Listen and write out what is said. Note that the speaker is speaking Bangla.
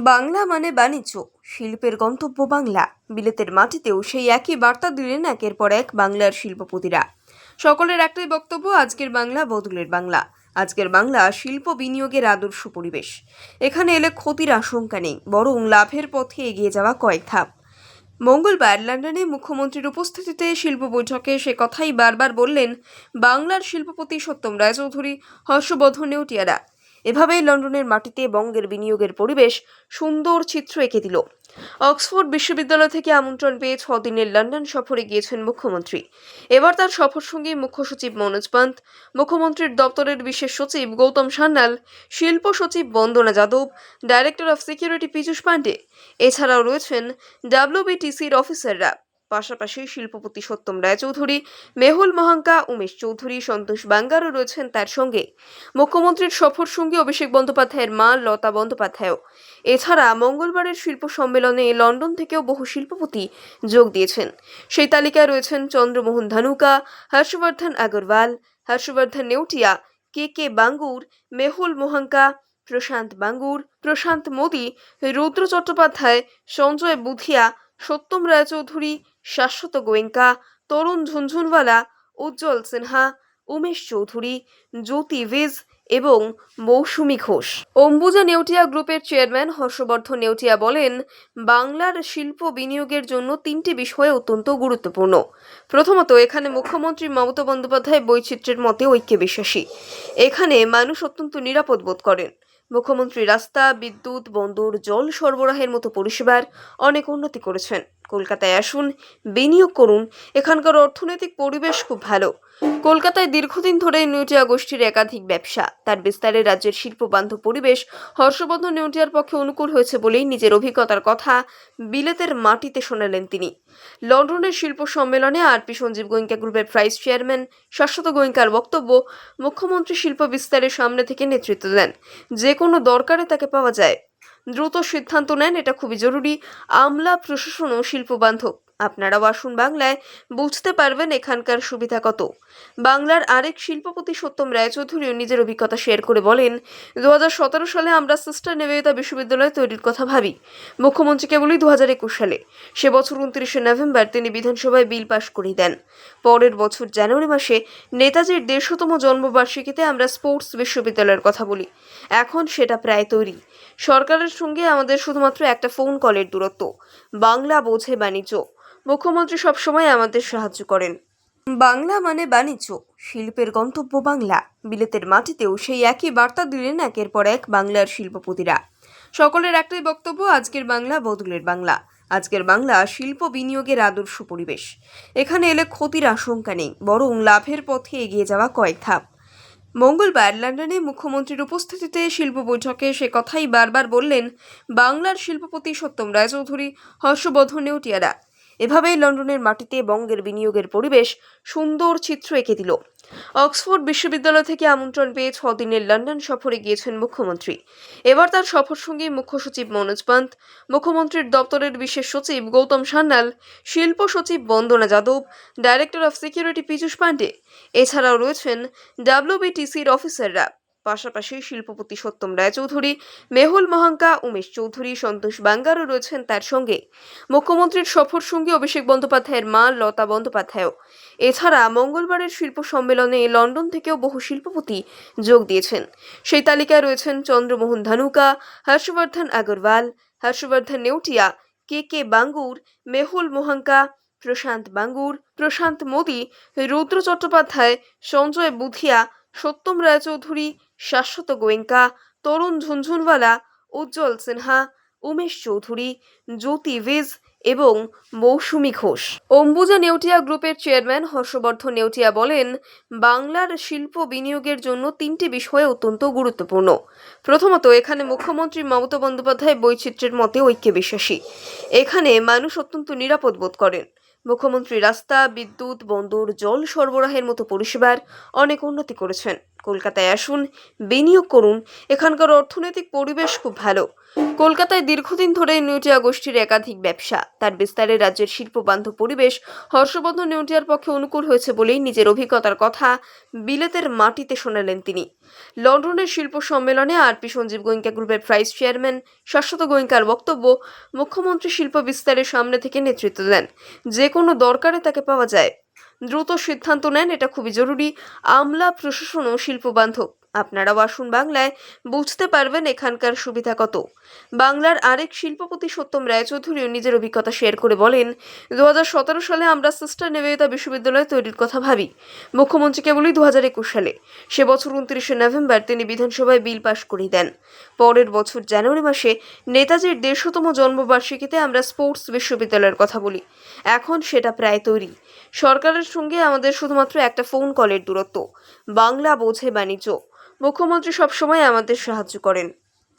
বাংলা মানে বাণিজ্য, শিল্পের গন্তব্য বাংলা। বিলেতের মাটিতেও সেই একই বার্তা দিলেন একের পর এক বাংলার শিল্পপতিরা। সকলের একটাই বক্তব্য, আজকের বাংলা বদলের বাংলা। আজকের বাংলা শিল্প বিনিয়োগের আদর্শ পরিবেশ। এখানে এলে ক্ষতির আশঙ্কা নেই, বরং লাভের পথে এগিয়ে যাওয়া কয়েক ধাপ। মঙ্গলবার লন্ডনে মুখ্যমন্ত্রীর উপস্থিতিতে শিল্প বৈঠকে সে কথাই বারবার বললেন, বাংলার শিল্পপতি সত্যম রায়চৌধুরী হর্ষবর্ধন নেউটিয়ারা। এভাবেই লন্ডনের মাটিতে বঙ্গের বিনিয়োগের পরিবেশ সুন্দর চিত্র এঁকে দিল। অক্সফোর্ড বিশ্ববিদ্যালয় থেকে আমন্ত্রণ পেয়ে ছদিনের লন্ডন সফরে গিয়েছেন মুখ্যমন্ত্রী। এবার তার সফর সঙ্গে মুখ্য সচিব মনোজ পান্ত, মুখ্যমন্ত্রীর দপ্তরের বিশেষ সচিব গৌতম সান্যাল, শিল্প সচিব Bandana Yadav, director of security Piyush Pandey এছাড়াও রয়েছেন ডাব্লিউবিটিসির অফিসাররা। পাশাপাশি শিল্পপতি সত্যম রায়চৌধুরী, মেহুল মহাঙ্কা, উমেশ চৌধুরী, সন্তোষ বাঙ্গারও রয়েছেন তার সঙ্গে। মুখ্যমন্ত্রীর সফর সঙ্গে অভিষেক বন্দ্যোপাধ্যায়ের মা লতা বন্দ্যোপাধ্যায়ও। এছাড়া মঙ্গলবারের শিল্প সম্মেলনে লন্ডন থেকেও বহু শিল্পপতি যোগ দিয়েছেন। সেই তালিকায় রয়েছেন চন্দ্রমোহন ধানুকা, হর্ষবর্ধন আগরওয়াল, হর্ষবর্ধন নেউটিয়া, কে কে বাঙ্গুর, মেহুল মোহাঙ্কা, প্রশান্ত বাঙ্গুর, প্রশান্ত মোদী, রুদ্র চট্টোপাধ্যায়, সঞ্জয় বুধিয়া সত্যম রায়চৌধুরী, শাশ্বত গোয়েঙ্কা, তরুণ ঝুনঝুনওয়ালা, উজ্জ্বল সিনহা, উমেশ চৌধুরী, জ্যোতি ভিজ এবং মৌসুমী ঘোষ। অম্বুজা নেউটিয়া গ্রুপের চেয়ারম্যান হর্ষবর্ধন নেউটিয়া বলেন, বাংলার শিল্প বিনিয়োগের জন্য তিনটি বিষয় অত্যন্ত গুরুত্বপূর্ণ। প্রথমত, এখানে মুখ্যমন্ত্রী মমতা বন্দ্যোপাধ্যায় বৈচিত্র্যের মতে ঐক্যে বিশ্বাসী এখানে মানুষ অত্যন্ত নিরাপদ বোধ করেন। মুখ্যমন্ত্রী রাস্তা বিদ্যুৎ বন্দর জল সরবরাহের মতো পরিষেবার অনেক উন্নতি করেছেন। কলকাতায় আসুন, বিনিয়োগ করুন। এখানকার অর্থনৈতিক পরিবেশ খুব ভালো। কলকাতায় দীর্ঘদিন ধরে নিউটিয়া গোষ্ঠীর একাধিক ব্যবসা। তার বিস্তারে রাজ্যের শিল্প বান্ধব পরিবেশ হর্ষবর্ধন নিউটিয়ার পক্ষে অনুকূল হয়েছে বলেই নিজের অভিজ্ঞতার কথা বিলেতের মাটিতে শোনালেন তিনি। লন্ডনের শিল্প সম্মেলনে আরপি সঞ্জীব গোয়েঙ্কা গ্রুপের প্রাইস চেয়ারম্যান শাশ্বত গোয়েঙ্কার বক্তব্য মুখ্যমন্ত্রী শিল্প বিস্তারের সামনে থেকে নেতৃত্ব দেন। যে কোনো দরকারে তাকে পাওয়া যায়। দ্রুত সিদ্ধান্ত নেন এটা খুবই জরুরি। আমলা প্রশাসন ও শিল্প বান্ধব আপনারাও আসুন বাংলায়, বুঝতে পারবেন এখানকার সুবিধা কত। বাংলার আরেক শিল্পপতি সত্যম রায়চৌধুরীও নিজের অভিজ্ঞতা শেয়ার করে বলেন দু হাজার সতেরো সালে আমরা সিস্টার নিবেদিতা বিশ্ববিদ্যালয় তৈরির কথা ভাবি। মুখ্যমন্ত্রীকে বলি দু হাজার সালে। সে বছর উনত্রিশে নভেম্বর তিনি বিধানসভায় বিল পাশ করে দেন। পরের বছর জানুয়ারি মাসে নেতাজির দেড়শোতম জন্মবার্ষিকীতে আমরা স্পোর্টস বিশ্ববিদ্যালয়ের কথা বলি। এখন সেটা প্রায় তৈরি। সরকারের সঙ্গে আমাদের শুধুমাত্র একটা ফোন কলের দূরত্ব। বাংলা বোঝে বাণিজ্য। মুখ্যমন্ত্রী সবসময় আমাদের সাহায্য করেন। বাংলা মানে বাণিজ্য, শিল্পের গন্তব্য বাংলা। বিলেতের মাটিতেও সেই একই বার্তা দিলেন একের পর এক বাংলার শিল্পপতিরা। সকলের একটাই বক্তব্য, আজকের বাংলা বদলের বাংলা। আজকের বাংলা শিল্প বিনিয়োগের আদর্শ পরিবেশ। এখানে এলে ক্ষতির আশঙ্কা নেই, বরং লাভের পথে এগিয়ে যাওয়া কয়েক ধাপ। মঙ্গলবার লন্ডনে মুখ্যমন্ত্রীর উপস্থিতিতে শিল্প বৈঠকে সে কথাই বারবার বললেন, বাংলার শিল্পপতি সত্যম রায়চৌধুরী হর্ষবর্ধন নেউটিয়ারা। এভাবেই লন্ডনের মাটিতে বঙ্গের বিনিয়োগের পরিবেশ সুন্দর চিত্র এঁকে দিল। অক্সফোর্ড বিশ্ববিদ্যালয় থেকে আমন্ত্রণ পেয়ে ছদিনের লন্ডন সফরে গিয়েছেন মুখ্যমন্ত্রী। এবার তার সফর সঙ্গে মুখ্য সচিব মনোজ পান্ত, মুখ্যমন্ত্রীর দপ্তরের বিশেষ সচিব গৌতম সান্যাল, শিল্প সচিব Bandana Yadav, director of security Piyush Pandey. এছাড়াও রয়েছেন ডাব্লিউবিটিসির অফিসাররা। পাশাপাশি শিল্পপতি সত্যম রায়চৌধুরী, মেহুল মহাঙ্কা, উমেশ চৌধুরী, সন্তোষ বাঙ্গারও রয়েছেন তার সঙ্গে। মুখ্যমন্ত্রীর সফর সঙ্গে অভিষেক বন্দ্যোপাধ্যায়ের মা লতা বন্দ্যোপাধ্যায়ও। এছাড়া মঙ্গলবারের শিল্প সম্মেলনে লন্ডন থেকেও বহু শিল্পপতি যোগ দিয়েছেন। সেই তালিকায় রয়েছেন চন্দ্রমোহন ধানুকা, হর্ষবর্ধন আগরওয়াল, হর্ষবর্ধন নেউটিয়া, কে কে বাঙ্গুর, মেহুল মোহাঙ্কা, প্রশান্ত বাঙ্গুর, প্রশান্ত মোদী, রুদ্র চট্টোপাধ্যায়, সঞ্জয় বুধিয়া, সত্যম রায়চৌধুরী শাশ্বত গোয়েঙ্কা, তরুণ ঝুনঝুনওয়ালা, উজ্জ্বল সিনহা, উমেশ চৌধুরী, জ্যোতি ভিজ এবং মৌসুমী ঘোষ। অম্বুজা নেউটিয়া গ্রুপের চেয়ারম্যান হর্ষবর্ধন নেউটিয়া বলেন, বাংলার শিল্প বিনিয়োগের জন্য তিনটি বিষয় অত্যন্ত গুরুত্বপূর্ণ। প্রথমত, এখানে মুখ্যমন্ত্রী মমতা বন্দ্যোপাধ্যায় বৈচিত্র্যের মতে ঐক্যে বিশ্বাসী এখানে মানুষ অত্যন্ত নিরাপদ বোধ করেন। মুখ্যমন্ত্রী রাস্তা, বিদ্যুৎ, বন্দর, জল সরবরাহের মতো পরিষেবার অনেক উন্নতি করেছেন। কলকাতায় আসুন, বিনিয়োগ করুন। এখানকার অর্থনৈতিক পরিবেশ খুব ভালো। কলকাতায় দীর্ঘদিন ধরে নিউটিয়া গোষ্ঠীর একাধিক ব্যবসা। তার বিস্তারে রাজ্যের শিল্প বান্ধব পরিবেশ হর্ষবর্ধন নিউটিয়ার পক্ষে অনুকূল হয়েছে বলেই নিজের অভিজ্ঞতার কথা বিলেতের মাটিতে শোনালেন তিনি। লন্ডনের শিল্প সম্মেলনে আরপি সঞ্জীব গোয়েঙ্কা গ্রুপের প্রাইস চেয়ারম্যান শাশ্বত গোয়েঙ্কার বক্তব্য মুখ্যমন্ত্রী শিল্প বিস্তারের সামনে থেকে নেতৃত্ব দেন। যে কোনো দরকারে তাকে পাওয়া যায়। দ্রুত সিদ্ধান্ত নেন, এটা খুবই জরুরি। আমলা প্রশাসন ও শিল্প বান্ধব, আপনারাও আসুন বাংলায়, বুঝতে পারবেন এখানকার সুবিধা কত। বাংলার আরেক শিল্পপতি সত্যম রায়চৌধুরীও নিজের অভিজ্ঞতা শেয়ার করে বলেন দু হাজার সতেরো সালে আমরা সিস্টার নিবেদিতা বিশ্ববিদ্যালয় তৈরির কথা ভাবি। মুখ্যমন্ত্রীকে বলি দু সালে। সে বছর উনত্রিশে নভেম্বর তিনি বিধানসভায় বিল পাশ করিয়ে দেন। পরের বছর জানুয়ারি মাসে নেতাজির দেড়শোতম জন্মবার্ষিকীতে আমরা স্পোর্টস বিশ্ববিদ্যালয়ের কথা বলি। এখন সেটা প্রায় তৈরি। সরকারের সঙ্গে আমাদের শুধুমাত্র একটা ফোন কলের দূরত্ব। বাংলা বোঝে বাণিজ্য। মুখ্যমন্ত্রী সবসময় আমাদের সাহায্য করেন।